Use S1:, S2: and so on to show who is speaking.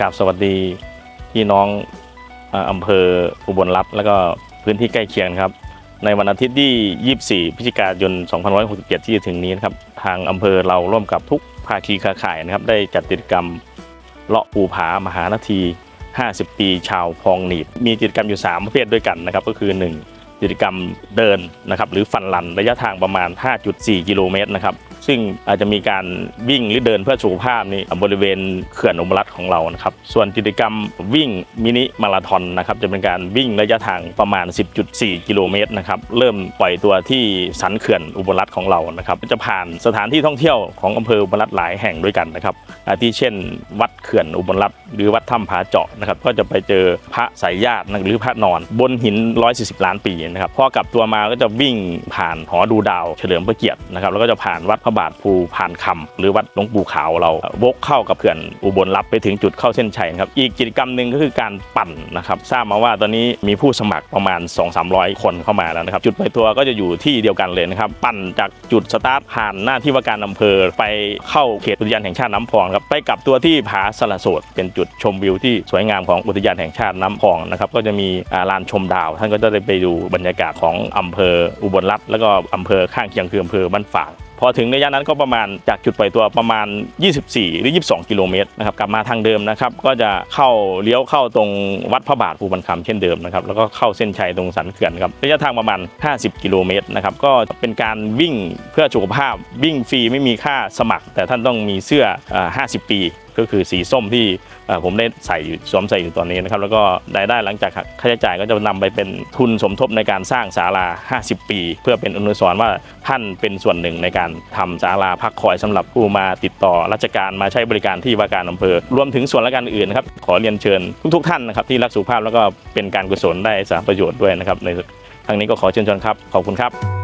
S1: กราบสวัสดีพี่น้องเอ่ออำเภออุบลรัตน์แล้วก็พื้นที่ใกล้เคียงครับ ในวันอาทิตย์ที่ 24 พฤศจิกายน 2567 ที่จะถึงนี้นะครับ ทางอำเภอเราร่วมกับทุกภาคีเครือข่ายนะครับ ได้จัดกิจกรรมเลาะปูผามหานาที 50 ปีชาวพองหนีบ มีกิจกรรมอยู่ 3 ประเภทด้วยกันนะครับ ก็คือ 1 กิจกรรมเดินนะครับ หรือฟันลันระยะทางประมาณ 5.4 กิโลเมตรนะครับ ซึ่งอาจจะมีการวิ่งหรือเดินเพื่อสุขภาพนี่บริเวณเขื่อนอุบลรัตของเรานะครับ ส่วนกิจกรรมวิ่งมินิมาราธอนนะครับจะเป็นการวิ่งระยะทางประมาณ 10.4 กิโลเมตรนะครับเริ่มปล่อยตัวที่สันเขื่อนอุบลรัตของเรานะครับจะผ่านสถานที่ท่องเที่ยวของอำเภออุบลรัตหลายแห่งด้วยกันนะครับอาทิเช่น วัดเขื่อนอุบลรัตหรือวัดถ้ำผาเจาะนะครับก็จะไปเจอพระสายญาติหรือพระนอน บนหิน 140 ล้านปีนะครับพอกลับตัวมาก็จะวิ่งผ่านหอดูดาว เฉลิมพระเกียรตินะครับแล้วก็จะผ่านวัดพระบาทภูผานคำหรือวัดหลวงปู่ขาวเราวกเข้ากับเขื่อนอุบลรับไปถึงจุดเข้าเส้นชัยครับอีกกิจกรรมหนึ่งก็คือการปั่นนะครับทราบมาว่าตอนนี้มีผู้สมัครประมาณ 2-300 คนเข้ามาแล้วนะครับจุดไปล่อยตัวก็จะอยู่ที่เดียวกันเลยนะครับปั่นจากจุดสตาร์ทผ่านหน้าที่ว่าการอำเภอไปเข้าเขตอุทยานแห่งชาติน้ำพองครับไปกับตัวที่ผาสละโสดเป็นจุดชมวิวที่สวยงามของอุทยานแห่งชาติน้ำพองนะครับก็จะมีลานชมดาว ท่านก็จะได้ไปดูบรรยากาศของอำเภออุบลรัตน์แล้วก็อำเภอข้างเคียงคืออำเภอบ้านฝาง พอถึงระยะนั้นก็ประมาณจากจุดปล่อยตัวประมาณ 24 หรือ 22 กิโลเมตรนะครับกลับมาทางเดิมนะครับก็จะเข้าเลี้ยวเข้าตรงวัดพระบาทภูบันคำเช่นเดิมนะครับแล้วก็เข้าเส้นชัยตรงสันเขื่อนครับระยะทางประมาณ 50 กิโลเมตรนะครับก็เป็นการวิ่งเพื่อสุขภาพวิ่งฟรีไม่มีค่าสมัคร แต่ท่านต้องมีเสื้ออ50 ปี ก็คือสีส้มที่ผมได้ใส่อยู่สวมใส่อยู่ตอนนี้นะครับแล้วก็รายได้หลังจากค่าใช้จ่ายก็จะนำไปเป็นทุนสมทบในการสร้างศาลา 50 ปี เพื่อเป็นอนุสรณ์ว่าท่านเป็นส่วนหนึ่งในการทำศาลาพักคอยสำหรับผู้มาติดต่อราชการมาใช้บริการที่ว่าการอำเภอ รวมถึงส่วนราชการอื่นนะครับขอเรียนเชิญทุกๆท่านนะครับที่รักสุขภาพแล้วก็เป็นการกุศลได้สาประโยชน์ด้วยนะครับในทางนี้ก็ขอเชิญชวนครับขอบคุณครับ